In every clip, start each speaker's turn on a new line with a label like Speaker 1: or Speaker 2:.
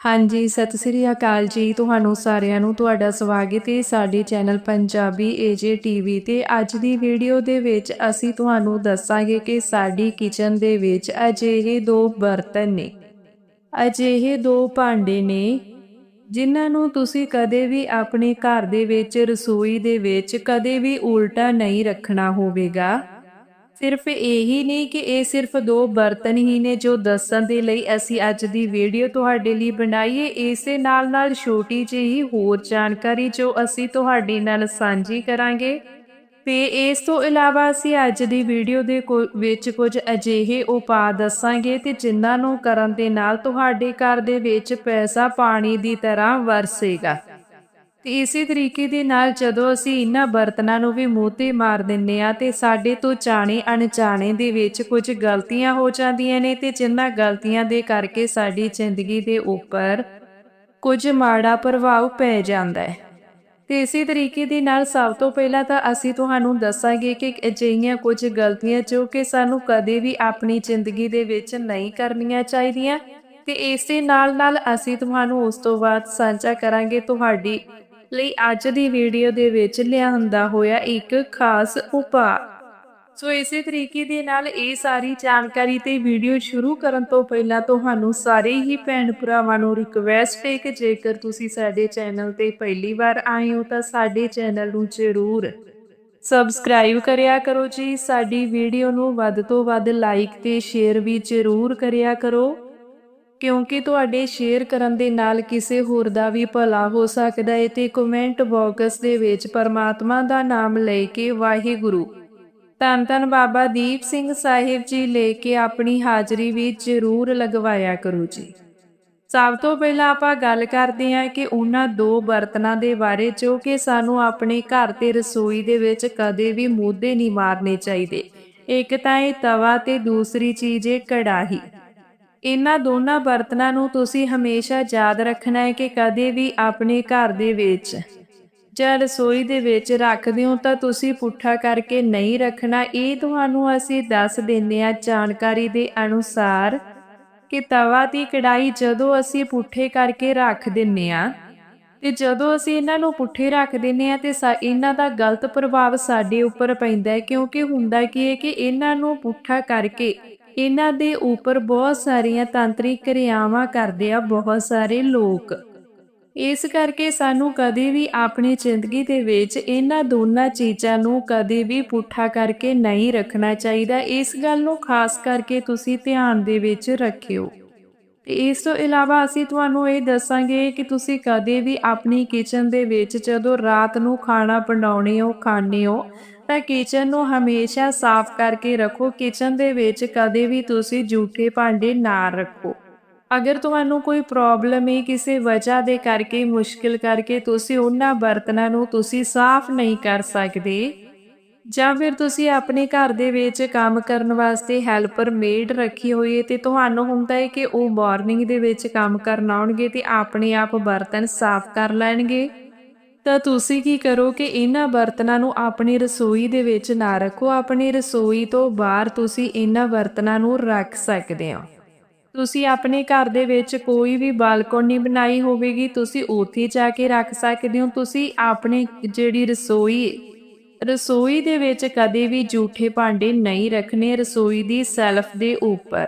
Speaker 1: ਹਾਂਜੀ, ਸਤਿ ਸ੍ਰੀ ਅਕਾਲ ਜੀ। ਤੁਹਾਨੂੰ ਸਾਰਿਆਂ ਨੂੰ ਤੁਹਾਡਾ ਸਵਾਗਤ ਹੈ ਸਾਡੇ ਚੈਨਲ ਪੰਜਾਬੀ ਏਜੇ ਟੀਵੀ ਤੇ। ਅੱਜ ਦੀ ਵੀਡੀਓ ਦੇ ਵਿੱਚ ਅਸੀਂ ਤੁਹਾਨੂੰ ਦੱਸਾਂਗੇ ਕਿ ਸਾਡੀ ਕਿਚਨ ਦੇ ਵਿੱਚ ਅਜਿਹੇ ਦੋ ਬਰਤਨ ਨੇ। ਅਜਿਹੇ ਦੋ ਭਾਂਡੇ ਨੇ, ਜਿਨ੍ਹਾਂ ਨੂੰ ਤੁਸੀਂ ਕਦੇ ਵੀ ਆਪਣੇ ਘਰ ਦੇ ਵਿੱਚ, ਰਸੋਈ ਦੇ ਵਿੱਚ ਕਦੇ ਵੀ ਉਲਟਾ ਨਹੀਂ ਰੱਖਣਾ ਹੋਵੇਗਾ। ਸਿਰਫ ਇਹੀ ਨਹੀਂ ਕਿ ਇਹ ਸਿਰਫ ਦੋ ਬਰਤਨ ਹੀ ਨੇ ਜੋ ਦੱਸਣ ਦੇ ਲਈ ਅਸੀਂ ਅੱਜ ਦੀ ਵੀਡੀਓ ਤੁਹਾਡੇ ਲਈ ਬਣਾਈਏ। ਹੈ ਇਸੇ ਨਾਲ ਨਾਲ ਛੋਟੀ ਜਿਹੀ ਹੋਰ ਜਾਣਕਾਰੀ ਜੋ ਅਸੀਂ ਤੁਹਾਡੇ ਨਾਲ ਸਾਂਝੀ ਕਰਾਂਗੇ। ਤੇ ਇਸ ਤੋਂ ਇਲਾਵਾ ਅਸੀਂ ਅੱਜ ਦੀ ਵੀਡੀਓ ਦੇ ਕੋ- ਵਿੱਚ ਕੁਝ ਅਜਿਹੇ ਉਪਾਅ ਦੱਸਾਂਗੇ ਤੇ ਜਿਨ੍ਹਾਂ ਨੂੰ ਕਰਨ ਦੇ ਨਾਲ ਤੁਹਾਡੇ ਘਰ ਦੇ ਵਿੱਚ ਪੈਸਾ ਪਾਣੀ ਦੀ ਤਰ੍ਹਾਂ ਵਰਸੇਗਾ। ਤੇ ਇਸੇ ਤਰੀਕੇ ਦੇ ਨਾਲ ਜਦੋਂ ਅਸੀਂ ਇਹਨਾਂ ਬਰਤਨਾਂ ਨੂੰ ਵੀ ਮੂੰਹ ਤੇ ਮਾਰ ਦਿੰਨੇ ਆ ਤੇ ਸਾਡੇ ਤੋਂ ਚਾਣੇ ਅਣਚਾਣੇ ਦੇ ਵਿੱਚ ਕੁਝ ਗਲਤੀਆਂ ਹੋ ਜਾਂਦੀਆਂ ਨੇ ਤੇ ਜਿਨ੍ਹਾਂ ਗਲਤੀਆਂ ਦੇ ਕਰਕੇ ਸਾਡੀ ਜ਼ਿੰਦਗੀ ਦੇ ਉੱਪਰ ਕੁਝ ਮਾੜਾ ਪ੍ਰਭਾਵ ਪੈ ਜਾਂਦਾ ਹੈ। ਤੇ ਇਸੇ ਤਰੀਕੇ ਦੇ ਨਾਲ ਸਭ ਤੋਂ ਪਹਿਲਾਂ ਤਾਂ ਅਸੀਂ ਤੁਹਾਨੂੰ ਦੱਸਾਂਗੇ ਕਿ ਅਜਿਹੀਆਂ ਕੁਝ ਗਲਤੀਆਂ ਜੋ ਕਿ ਸਾਨੂੰ ਕਦੇ ਵੀ ਆਪਣੀ ਜ਼ਿੰਦਗੀ ਦੇ ਵਿੱਚ ਨਹੀਂ ਕਰਨੀਆਂ ਚਾਹੀਦੀਆਂ ਤੇ ਇਸੇ ਨਾਲ ਨਾਲ ਅਸੀਂ ਤੁਹਾਨੂੰ ਉਸ ਤੋਂ ਬਾਅਦ ਸਾਂਝਾ ਕਰਾਂਗੇ ਤੁਹਾਡੀ ਲਈ ਅੱਜ ਦੀ ਵੀਡੀਓ ਦੇ ਵਿੱਚ ਲਿਆਂਦਾ ਹੋਇਆ ਇੱਕ ਖਾਸ ਉਪਾਅ। ਸੋ ਇਸੇ ਤਰੀਕੇ ਦੇ ਨਾਲ ਇਹ ਸਾਰੀ ਜਾਣਕਾਰੀ ਤੇ ਵੀਡੀਓ ਸ਼ੁਰੂ ਕਰਨ ਤੋਂ ਪਹਿਲਾਂ ਤੁਹਾਨੂੰ ਸਾਰੇ ਹੀ ਭੈਣ ਭਰਾਵਾਂ ਨੂੰ ਰਿਕਵੈਸਟ ਹੈ ਕਿ ਜੇਕਰ ਤੁਸੀਂ ਸਾਡੇ ਚੈਨਲ ਤੇ ਪਹਿਲੀ ਵਾਰ ਆਏ ਹੋ ਤਾਂ ਸਾਡੇ ਚੈਨਲ ਨੂੰ ਜ਼ਰੂਰ ਸਬਸਕ੍ਰਾਈਬ ਕਰਿਆ ਕਰੋ ਜੀ। ਸਾਡੀ ਵੀਡੀਓ ਨੂੰ ਵੱਧ ਤੋਂ ਵੱਧ ਲਾਈਕ ਤੇ ਸ਼ੇਅਰ ਵੀ ਜ਼ਰੂਰ ਕਰਿਆ ਕਰੋ। ਕਿਉਂਕਿ ਤੁਹਾਡੇ ਸ਼ੇਅਰ ਕਰਨ ਦੇ ਨਾਲ ਕਿਸੇ ਹੋਰ ਦਾ ਵੀ ਭਲਾ ਹੋ ਸਕਦਾ ਹੈ ਤੇ ਕਮੈਂਟ ਬਾਕਸ ਦੇ ਵਿੱਚ ਪਰਮਾਤਮਾ ਦਾ ਨਾਮ ਲੈ ਕੇ ਵਾਹਿਗੁਰੂ। ਧੰਨ ਧੰਨ ਬਾਬਾ ਦੀਪ ਸਿੰਘ ਸਾਹਿਬ ਜੀ ਲੈ ਕੇ ਆਪਣੀ ਹਾਜ਼ਰੀ ਵੀ ਜ਼ਰੂਰ ਲਗਵਾਇਆ ਕਰੋ ਜੀ। ਸਭ ਤੋਂ ਪਹਿਲਾਂ ਆਪਾਂ ਗੱਲ ਕਰਦੇ ਹਾਂ ਕਿ ਉਹਨਾਂ ਦੋ ਬਰਤਨਾਂ ਦੇ ਬਾਰੇ ਜੋ ਕਿ ਸਾਨੂੰ ਆਪਣੇ ਘਰ ਤੇ ਰਸੋਈ ਦੇ ਵਿੱਚ ਕਦੇ ਵੀ ਮੂਧੇ ਨਹੀਂ ਮਾਰਨੇ ਚਾਹੀਦੇ। ਇੱਕ ਤਾਂ ਇਹ ਤਵਾ ਤੇ ਦੂਸਰੀ ਚੀਜ਼ ਹੈ ਕੜਾਹੀ। ਇਹਨਾਂ ਦੋਨਾਂ ਬਰਤਨਾਂ ਨੂੰ ਤੁਸੀਂ ਹਮੇਸ਼ਾ ਯਾਦ ਰੱਖਣਾ ਹੈ ਕਿ ਕਦੇ ਵੀ ਆਪਣੇ ਘਰ ਦੇ ਵਿੱਚ ਜਾਂ ਰਸੋਈ ਦੇ ਵਿੱਚ ਰੱਖਦੇ ਹੋ ਤਾਂ ਤੁਸੀਂ ਪੁੱਠਾ ਕਰਕੇ ਨਹੀਂ ਰੱਖਣਾ। ਇਹ ਤੁਹਾਨੂੰ ਅਸੀਂ ਦੱਸ ਦਿੰਨੇ ਆ ਜਾਣਕਾਰੀ ਦੇ ਅਨੁਸਾਰ ਕਿ ਤਵਾ ਦੀ ਕੜਾਈ ਜਦੋਂ ਅਸੀਂ ਪੁੱਠੇ ਕਰਕੇ ਰੱਖ ਦਿੰਨੇ ਆ ਤੇ ਜਦੋਂ ਅਸੀਂ ਇਹਨਾਂ ਨੂੰ ਪੁੱਠੇ ਰੱਖ ਦਿੰਨੇ ਆ ਤੇ ਇਹਨਾਂ ਦਾ ਗਲਤ ਪ੍ਰਭਾਵ ਸਾਡੇ ਉੱਪਰ ਪੈਂਦਾ ਹੈ ਕਿਉਂਕਿ ਹੁੰਦਾ ਕੀ ਹੈ ਕਿ ਇਹਨਾਂ ਨੂੰ ਪੁੱਠਾ ਕਰਕੇ ਇਹਨਾਂ ਦੇ ਉੱਪਰ ਬਹੁਤ ਸਾਰੀਆਂ ਤਾਂਤਰਿਕ ਕਿਰਿਆਵਾਂ ਕਰਦੇ ਆ ਬਹੁਤ ਸਾਰੇ ਲੋਕ। ਇਸ ਕਰਕੇ ਸਾਨੂੰ ਕਦੇ ਵੀ ਆਪਣੀ ਜ਼ਿੰਦਗੀ ਦੇ ਵਿੱਚ ਇਹਨਾਂ ਦੋਨਾਂ ਚੀਜ਼ਾਂ ਨੂੰ ਕਦੇ ਵੀ ਪੁੱਠਾ ਕਰਕੇ ਨਹੀਂ ਰੱਖਣਾ ਚਾਹੀਦਾ। ਇਸ ਗੱਲ ਨੂੰ ਖਾਸ ਕਰਕੇ ਤੁਸੀਂ ਧਿਆਨ ਦੇ ਵਿੱਚ ਰੱਖਿਓ। ਤੇ ਇਸ ਤੋਂ ਇਲਾਵਾ ਅਸੀਂ ਤੁਹਾਨੂੰ ਇਹ ਦੱਸਾਂਗੇ ਕਿ ਤੁਸੀਂ ਕਦੇ ਵੀ ਆਪਣੀ ਕਿਚਨ ਦੇ ਵਿੱਚ ਜਦੋਂ ਰਾਤ ਨੂੰ ਖਾਣਾ ਬਣਾਉਣੇ ਹੋ ਖਾਣੇ ਹੋ ਤਾਂ ਕਿਚਨ ਨੂੰ ਹਮੇਸ਼ਾ ਸਾਫ਼ ਕਰਕੇ ਰੱਖੋ। ਕਿਚਨ ਦੇ ਵਿੱਚ ਕਦੇ ਵੀ ਤੁਸੀਂ ਜੂਠੇ ਭਾਂਡੇ ਨਾ ਰੱਖੋ। ਅਗਰ ਤੁਹਾਨੂੰ ਕੋਈ ਪ੍ਰੋਬਲਮ ਹੈ ਕਿਸੇ ਵਜ੍ਹਾ ਦੇ ਕਰਕੇ ਮੁਸ਼ਕਿਲ ਕਰਕੇ ਤੁਸੀਂ ਉਹਨਾਂ ਬਰਤਨਾਂ ਨੂੰ ਤੁਸੀਂ ਸਾਫ਼ ਨਹੀਂ ਕਰ ਸਕਦੇ, ਜਾਂ ਫਿਰ ਤੁਸੀਂ ਆਪਣੇ ਘਰ ਦੇ ਵਿੱਚ ਕੰਮ ਕਰਨ ਵਾਸਤੇ ਹੈਲਪਰ ਮੇਡ ਰੱਖੀ ਹੋਈ ਹੈ ਤੇ ਤੁਹਾਨੂੰ ਹੁੰਦਾ ਹੈ ਕਿ ਉਹ ਮਾਰਨਿੰਗ ਦੇ ਵਿੱਚ ਕੰਮ ਕਰਨ ਆਉਣਗੇ ਤੇ ਆਪਣੇ ਆਪ ਬਰਤਨ ਸਾਫ਼ ਕਰ ਲੈਣਗੇ। ਤਾਂ ਤੁਸੀਂ ਕੀ ਕਰੋ ਕਿ ਇਹਨਾਂ ਬਰਤਨਾਂ ਨੂੰ ਆਪਣੀ ਰਸੋਈ ਦੇ ਵਿੱਚ ਨਾ ਰੱਖੋ। ਆਪਣੀ ਰਸੋਈ ਤੋਂ ਬਾਹਰ ਤੁਸੀਂ ਇਹਨਾਂ ਬਰਤਨਾਂ ਨੂੰ ਰੱਖ ਸਕਦੇ ਹੋ। ਤੁਸੀਂ ਆਪਣੇ ਘਰ ਦੇ ਵਿੱਚ ਕੋਈ ਵੀ ਬਾਲਕੋਨੀ ਬਣਾਈ ਹੋਵੇਗੀ, ਤੁਸੀਂ ਉੱਥੇ ਜਾ ਕੇ ਰੱਖ ਸਕਦੇ ਹੋ। ਤੁਸੀਂ ਆਪਣੇ ਜਿਹੜੀ ਰਸੋਈ ਰਸੋਈ ਦੇ ਵਿੱਚ ਕਦੇ ਵੀ ਝੂਠੇ ਭਾਂਡੇ ਨਹੀਂ ਰੱਖਣੇ, ਰਸੋਈ ਦੀ ਸੈਲਫ ਦੇ ਉੱਪਰ।